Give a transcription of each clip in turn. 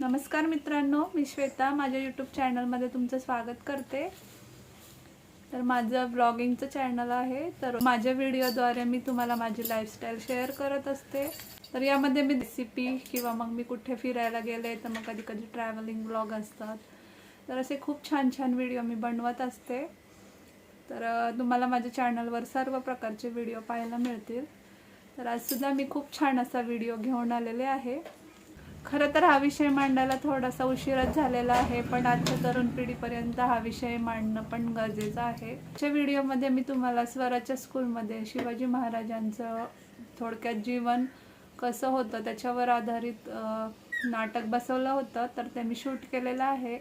नमस्कार मित्रांनो मी श्वेता. माझ्या यूट्यूब चॅनलमध्ये तुमचं स्वागत करते. तर माझं ब्लॉगिंगचं चॅनल आहे. तर माझ्या व्हिडिओद्वारे मी तुम्हाला माझी लाईफस्टाईल शेअर करत असते. तर यामध्ये मी रेसिपी किंवा मग मी कुठे फिरायला गेले तर मग कधी कधी ट्रॅव्हलिंग ब्लॉग असतात. तर असे खूप छान छान व्हिडिओ मी बनवत असते. तर तुम्हाला माझ्या चॅनलवर सर्व प्रकारचे व्हिडिओ पाहायला मिळतील. तर आजसुद्धा मी खूप छान असा व्हिडिओ घेऊन आलेले आहे. खरं तर हा विषय मांडायला थोडासा उशीरच झालेला आहे पण आजच्या तरुण पिढीपर्यंत हा विषय मांडणं पण गरजेचं आहे. आजच्या व्हिडिओमध्ये मी तुम्हाला स्वराच्या स्कूलमध्ये शिवाजी महाराजांचं थोडक्यात जीवन कसं होतं त्याच्यावर आधारित नाटक बसवलं होतं तर ते मी शूट केलेलं आहे.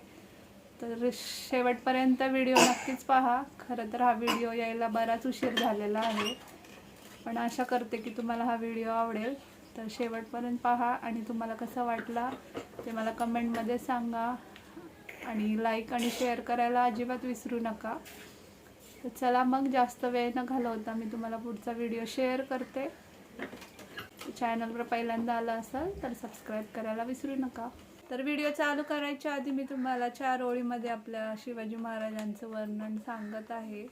तर शेवटपर्यंत व्हिडिओ नक्कीच पहा. खरं तर हा व्हिडिओ यायला बराच उशीर झालेला आहे. पण आशा करते की तुम्हाला हा व्हिडिओ आवडेल. तर शेवटपर्यंत पहा आणि तुम्हाला कसा वाटला ते मला कमेंटमध्ये सांगा आणि लाईक आणि शेअर करायला अजिबात विसरू नका. तर चला मग जास्त वेळ न घालवता मी तुम्हाला पुढचा व्हिडिओ शेअर करते. चॅनलवर पहिल्यांदा आला असाल तर सबस्क्राईब करायला विसरू नका. तर व्हिडिओ चालू करायच्या आधी मी तुम्हाला चार ओळीमध्ये आपल्या शिवाजी महाराजांचं वर्णन सांगत आहे.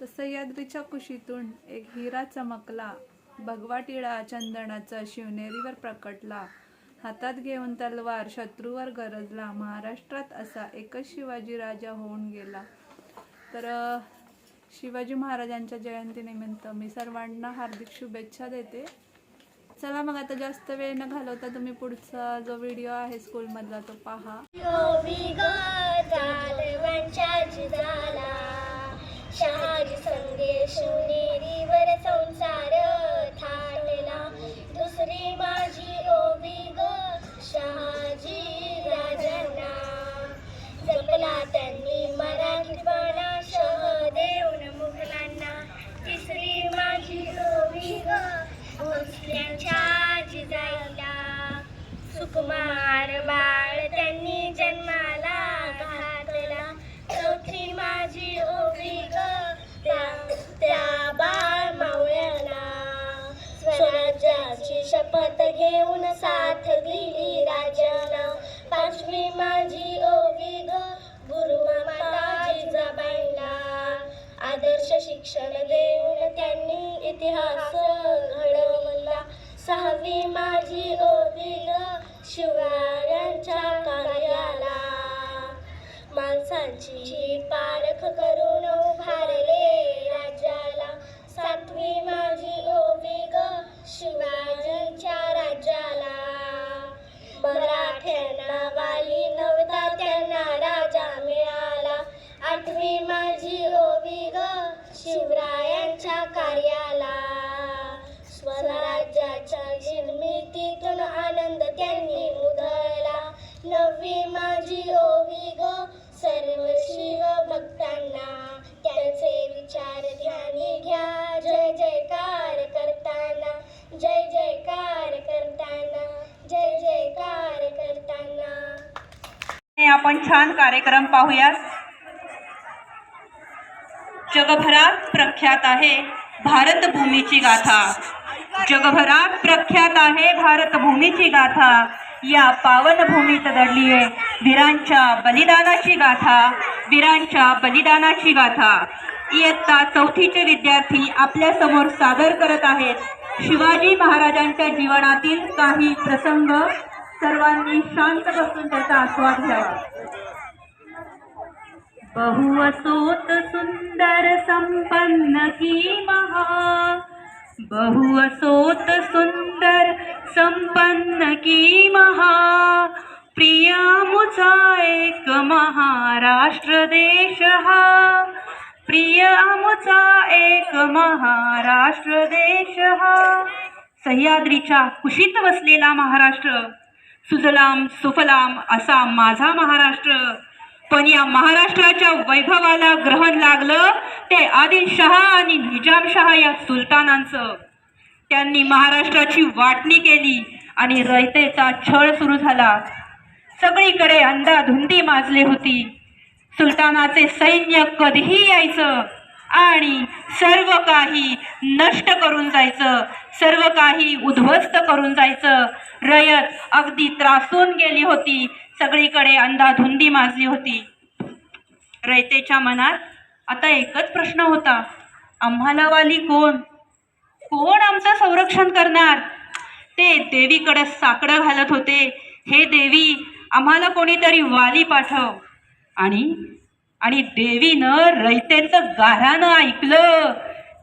तर सह्याद्रीच्या कुशीतून एक हिरा चमकला. भगवा टिळा चंदनाचा शिवनेरीवर प्रकटला. हातात घेऊन तलवार शत्रूवर गरजला. महाराष्ट्रात असा एकच शिवाजी राजा होऊन गेला. तर शिवाजी महाराजांच्या जयंतीनिमित्त मी सर्वांना हार्दिक शुभेच्छा देते. चला मग आता जास्त वेळ न घालवता तुम्ही पुढचा जो व्हिडिओ आहे स्कूलमधला तो पहा. संदेश माणसांची पारख करून उभारले. कार्यक्रम पाहूयात. जगभरात प्रख्यात आहे भारतभूमीची गाथा. जगभरात प्रख्यात आहे भारतभूमीची गाथा. या पावनभूमीत दडली आहे वीरांच्या बलिदानाची गाथा. वीरांच्या बलिदानाची गाथा. इयत्ता चौथीचे विद्यार्थी आपल्यासमोर सादर करत आहेत. शिवाजी महाराजांच्या जीवनातील काही प्रसंग सर्वांनी शांत बसून त्याचा आस्वाद घ्यावा. बहुअसोत सुंदर संपन्न की महा बहुअसोत सुंदर संपन्न की महा प्रिया मुझा एक महाराष्ट्र देश हा प्रिया मुझा एक महाराष्ट्र देश हा सह्याद्रीच्या कुशीत वसलेला महाराष्ट्र सुजलाम सुफलाम असा माझा महाराष्ट्र पण या महाराष्ट्राच्या वैभवाला ग्रहण लागलं ते आदिलशहा आणि निजामशहा या सुलतानांचं. त्यांनी महाराष्ट्राची वाटणी केली आणि रयतेचा छळ सुरू झाला. सगळीकडे अंधाधुंदी माजली होती. सुलतानाचे सैन्य कधीही यायचं. आणि सर्व काही नष्ट करून जायचं सर्व काही उद्ध्वस्त करून जायचं. रयत अगदी त्रासून गेली होती सगळीकडे अंधाधुंदी माजली होती. रयतेच्या मनात आता एकच प्रश्न होता आम्हाला वाली कोण? कोण आमचं संरक्षण करणार? ते देवीकडे साकडं घालत होते हे देवी आम्हाला कोणीतरी वाली पाठव. आणि आणि देवीनं रयतेचं गाऱ्हानं ऐकलं.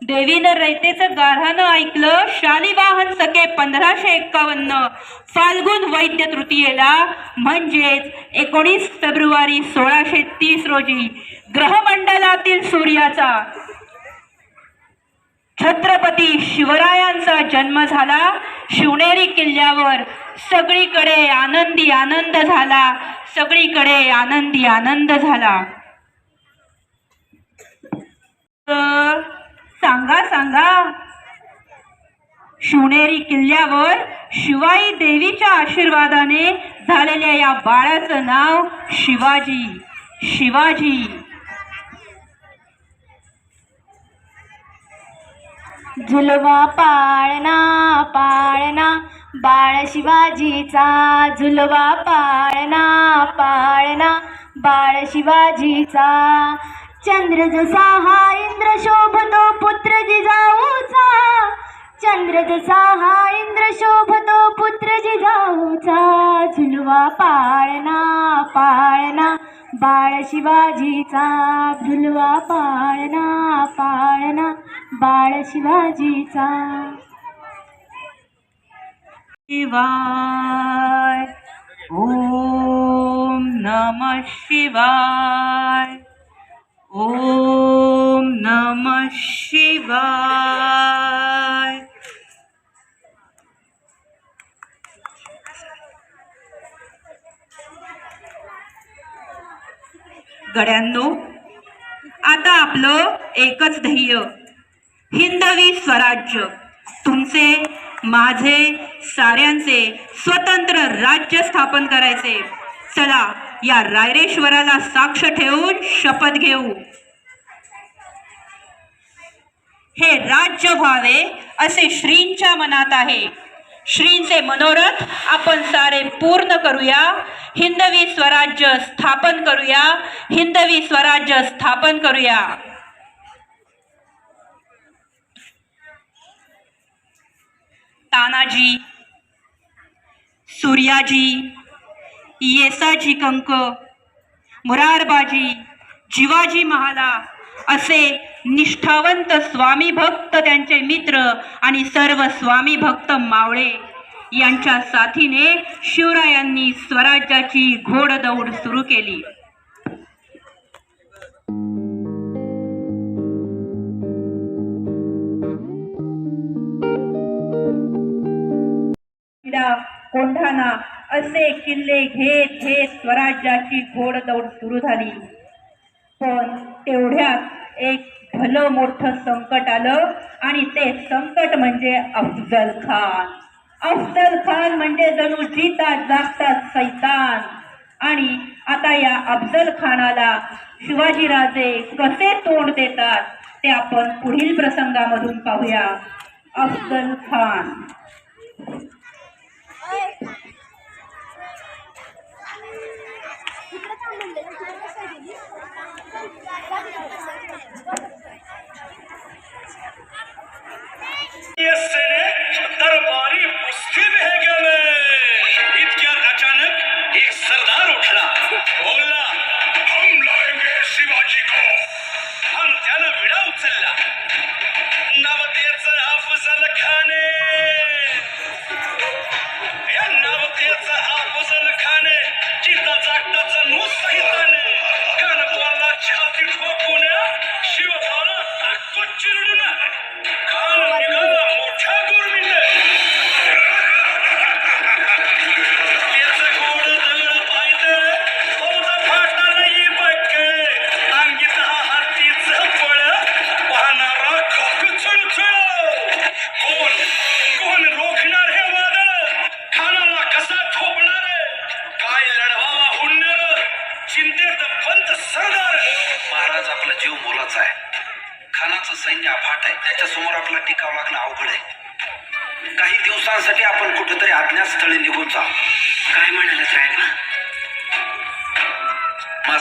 देवीनं रयतेचं गाऱ्हानं ऐकलं. शालिवाहन सके पंधराशे एक्कावन्न. फाल्गुन वैद्य तृतीयेला म्हणजेच एकोणीस फेब्रुवारी सोळाशे तीस रोजी ग्रहमंडलातील सूर्याचा छत्रपती शिवरायांचा जन्म झाला. शिवनेरी किल्ल्यावर सगळीकडे आनंदी आनंद झाला. सगळीकडे आनंदी आनंद झाला. सांगा सांगा. शिवनेरी किल्ल्यावर शिवाई देवीच्या आशीर्वादाने झालेल्या या बाळाचं नाव शिवाजी शिवाजी. झुलवा पाळणा पाळणा. बाळ शिवाजीचा झुलवा पाळणा पाळणा. बाळ शिवाजीचा चंद्र जसा हा इंद्र शोभतो पुत्र जिजाऊचा चंद्र जसा हा इंद्र शोभतो पुत्र जिजाऊचा झुलवा पाळणा पाळणा. बाळ शिवाजीचा झुलवा पाळणा पाळणा. बाळ शिवाजीचा. शिवाय ओम नम शिवाय. ओम नम शिवाय। गड्यांनो आता आपलं एकच ध्येय हिंदवी स्वराज्य. तुमचे माझे साऱ्यांचे स्वतंत्र राज्य स्थापन करायचे. चला या रायरेश्वराला साक्ष ठेवून शपथ घेऊ. हे राज्य व्हावे असे श्रींच्या मनात आहे. श्रींचे मनोरथ आपण सारे पूर्ण करूया. हिंदवी स्वराज्य स्थापन करूया. हिंदवी स्वराज्य स्थापन करूया. तानाजी सूर्याजी येसाजी कंक मुरारबाजी जिवाजी महाला असे निष्ठावंत स्वामी भक्त त्यांचे मित्र आणि सर्व स्वामी भक्त मावळे यांच्या साथीने शिवरायांनी स्वराज्याची घोडदौड सुरू केली. कोंढाणा असे किल्ले घेत घेत स्वराज्याची घोडदौड सुरू झाली. पण तेवढ्यात एक भलं मोठं संकट आलं आणि ते संकट म्हणजे अफजल खान. अफजल खान म्हणजे जणू जीता जागता सैतान. आणि आता या अफजल खानाला शिवाजीराजे कसे तोंड देतात ते आपण पुढील प्रसंगामधून पाहूया. अफजल खान. thank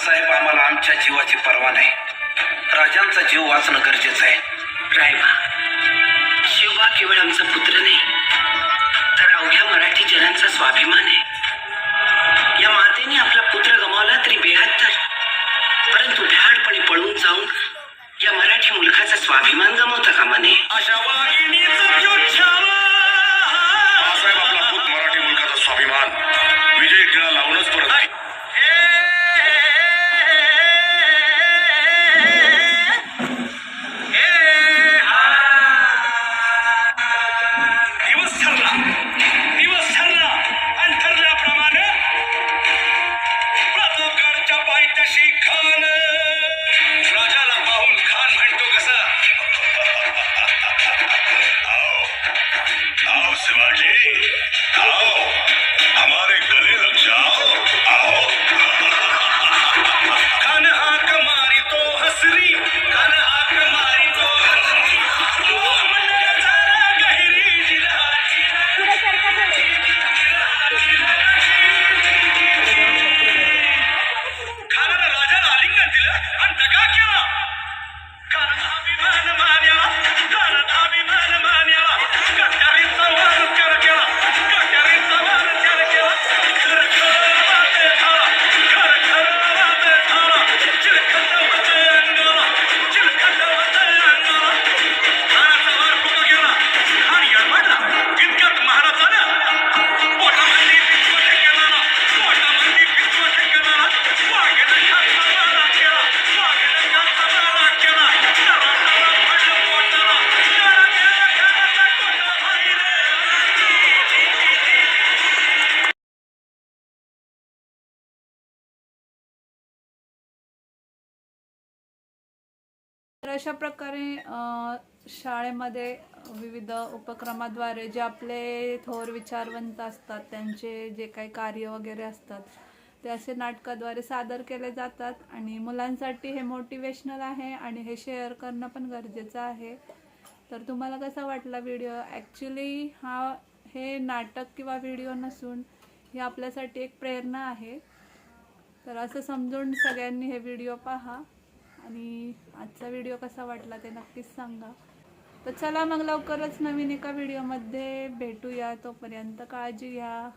साहेब आम्हाला आमच्या जीवाची पर्वा नाही. राजांचा जीव वाचणं गरजेचं आहे. रायबा शिवबा केवळ आमचा पुत्र नाही तर अवघ्या मराठी जनांचा स्वाभिमान आहे. या मातेने आपला पुत्र गमावला तरी बेहत्तर. परंतु भ्याडपणे पळून जाऊन या मराठी मुलखाचा स्वाभिमान गमावता कामा नये. तर अशा प्रकारे शाळेमध्ये विविध उपक्रमाद्वारे जे आपले थोर विचारवंत असतात त्यांचे जे काही कार्य वगैरे असतात ते असे नाटकाद्वारे सादर केले जातात आणि मुलांसाठी हे मोटिवेशनल आहे आणि हे शेअर करणं पण गरजेचं आहे. तर तुम्हाला कसा वाटला व्हिडिओ ॲक्च्युली हा हे नाटक किंवा व्हिडिओ नसून ही आपल्यासाठी एक प्रेरणा आहे. तर असं समजून सगळ्यांनी हे व्हिडिओ पहा. आणि आजचा व्हिडिओ कसा वाटला ते नक्कीच सांगा. तर चला मग लवकरच नवीन एका व्हिडिओमध्ये भेटूया. तोपर्यंत काळजी घ्या.